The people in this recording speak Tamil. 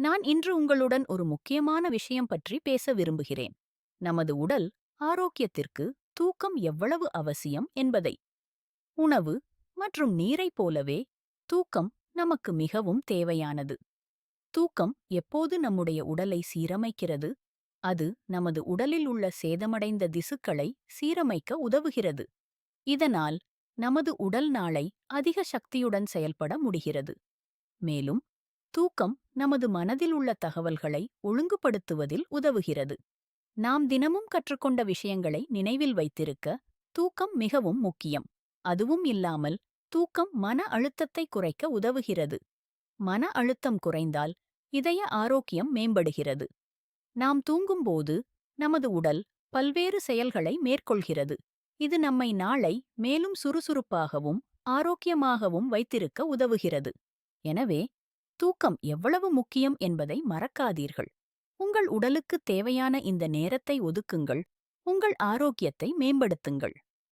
நான் இன்று உங்களுடன் ஒரு முக்கியமான விஷயம் பற்றி பேச விரும்புகிறேன். நமது உடல் ஆரோக்கியத்திற்கு தூக்கம் எவ்வளவு அவசியம் என்பதை. உணவு மற்றும் நீரைப் போலவே தூக்கம் நமக்கு மிகவும் தேவையானது. தூக்கம் எப்போது நம்முடைய உடலை சீரமைக்கிறது? அது நமது உடலில் உள்ள சேதமடைந்த திசுக்களை சீரமைக்க உதவுகிறது. இதனால் நமது உடல் நாளை அதிக சக்தியுடன் செயல்பட முடிகிறது. மேலும் தூக்கம் நமது மனதில் உள்ள தகவல்களை ஒழுங்குபடுத்துவதில் உதவுகிறது. நாம் தினமும் கற்றுக்கொண்ட விஷயங்களை நினைவில் வைத்திருக்க தூக்கம் மிகவும் முக்கியம். அதுவும் இல்லாமல் தூக்கம் மன அழுத்தத்தை குறைக்க உதவுகிறது. மன அழுத்தம் குறைந்தால் இதய ஆரோக்கியம் மேம்படுகிறது. நாம் தூங்கும்போது நமது உடல் பல்வேறு செயல்களை மேற்கொள்கிறது. இது நம்மை நாளை மேலும் சுறுசுறுப்பாகவும் ஆரோக்கியமாகவும் வைத்திருக்க உதவுகிறது. எனவே தூக்கம் எவ்வளவு முக்கியம் என்பதை மறக்காதீர்கள். உங்கள் உடலுக்கு தேவையான இந்த நேரத்தை ஒதுக்குங்கள். உங்கள் ஆரோக்கியத்தை மேம்படுத்துங்கள்.